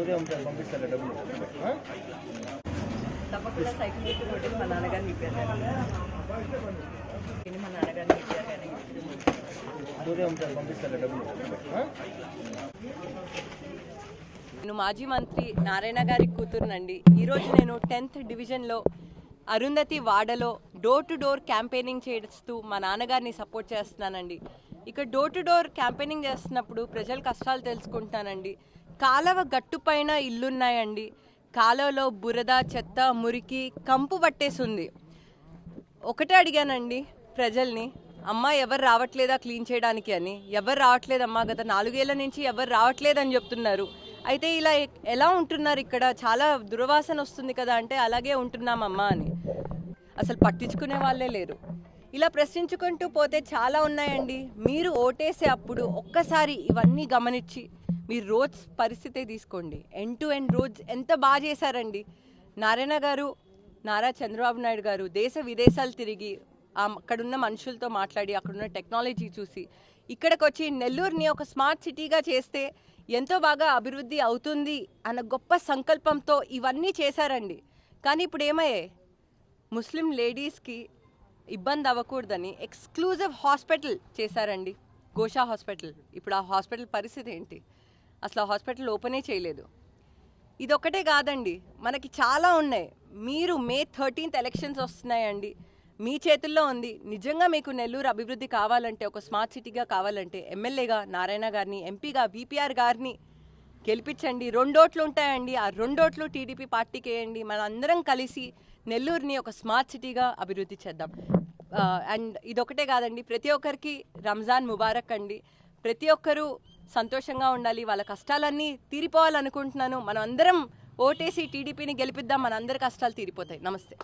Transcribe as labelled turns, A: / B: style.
A: ఉదయం పంపిస్తాను డబ్బులు?
B: తప్పకుండా సైకిల్ మా నాన్నగారిని ఇప్పారు మా నాన్నగారిని ఇప్పారు కానీ
A: ఉదయం పంపిస్తాను డబ్బులు?
B: నేను మాజీ మంత్రి నారాయణ గారి కూతురునండి. ఈరోజు నేను టెన్త్ డివిజన్లో అరుంధతి వాడలో డోర్ టు డోర్ క్యాంపెయినింగ్ చేస్తూ మా నాన్నగారిని సపోర్ట్ చేస్తున్నానండి. ఇక్కడ డోర్ టు డోర్ క్యాంపెయినింగ్ చేస్తున్నప్పుడు ప్రజల కష్టాలు తెలుసుకుంటానండి కాలవ గట్టు పైన ఇల్లున్నాయండి. కాలువలో బురద చెత్త మురికి కంపు పట్టేసింది. ఒకటే అడిగానండి ప్రజల్ని అమ్మ ఎవరు రావట్లేదా క్లీన్ చేయడానికి? అని. ఎవరు రావట్లేదమ్మా గత నాలుగేళ్ళ నుంచి ఎవరు రావట్లేదని చెప్తున్నారు. అయితే ఇలా ఎలా ఉంటున్నారు ఇక్కడ? చాలా దుర్వాసన వస్తుంది కదా అంటే అలాగే ఉంటున్నామమ్మా అని. అసలు పట్టించుకునే వాళ్ళే లేరు. ఇలా ప్రశ్నించుకుంటూ పోతే చాలా ఉన్నాయండి. మీరు ఓటేసే అప్పుడు ఒక్కసారి ఇవన్నీ గమనించి మీరు రోడ్స్ పరిస్థితే తీసుకోండి. ఎండ్ టు ఎండ్ రోడ్స్ ఎంత బాగా చేశారండి. నారాయణ గారు నారా చంద్రబాబు నాయుడు గారు దేశ విదేశాలు తిరిగి అక్కడున్న మనుషులతో మాట్లాడి అక్కడున్న టెక్నాలజీ చూసి ఇక్కడికి వచ్చి నెల్లూరుని ఒక స్మార్ట్ సిటీగా చేస్తే ఎంతో బాగా అభివృద్ధి అవుతుంది అన్న గొప్ప సంకల్పంతో ఇవన్నీ చేశారండి. కానీ ఇప్పుడు ఏమయ్యాయి ముస్లిం లేడీస్కి ఇబ్బంది అవ్వకూడదని ఎక్స్క్లూజివ్ హాస్పిటల్ చేశారండి. గోషా హాస్పిటల్. ఇప్పుడు ఆ హాస్పిటల్ పరిస్థితి ఏంటి? అసలు ఆ హాస్పిటల్ ఓపెనే చేయలేదు. ఇదొక్కటే కాదండి. మనకి చాలా ఉన్నాయి. మీరు మే థర్టీన్త్ ఎలక్షన్స్ వస్తున్నాయండి. మీ చేతుల్లో ఉంది. నిజంగా మీకు నెల్లూరు అభివృద్ధి కావాలంటే ఒక స్మార్ట్ సిటీగా కావాలంటే ఎమ్మెల్యేగా నారాయణ గారిని ఎంపీగా విపిఆర్ గారిని గెలిపించండి. రెండోట్లు ఉంటాయండి. ఆ రెండోట్లు టీడీపీ పార్టీకి వేయండి. మనందరం కలిసి నెల్లూరుని ఒక స్మార్ట్ సిటీగా అభివృద్ధి చేద్దాం. అండ్ ఇదొకటే కాదండి. ప్రతి ఒక్కరికి రంజాన్ ముబారక్ అండి. ప్రతి ఒక్కరూ సంతోషంగా ఉండాలి. వాళ్ళ కష్టాలన్నీ తీరిపోవాలనుకుంటున్నాను. మనం అందరం ఓటేసి టీడీపీని గెలిపిద్దాం. మన అందరి కష్టాలు తీరిపోతాయి. నమస్తే.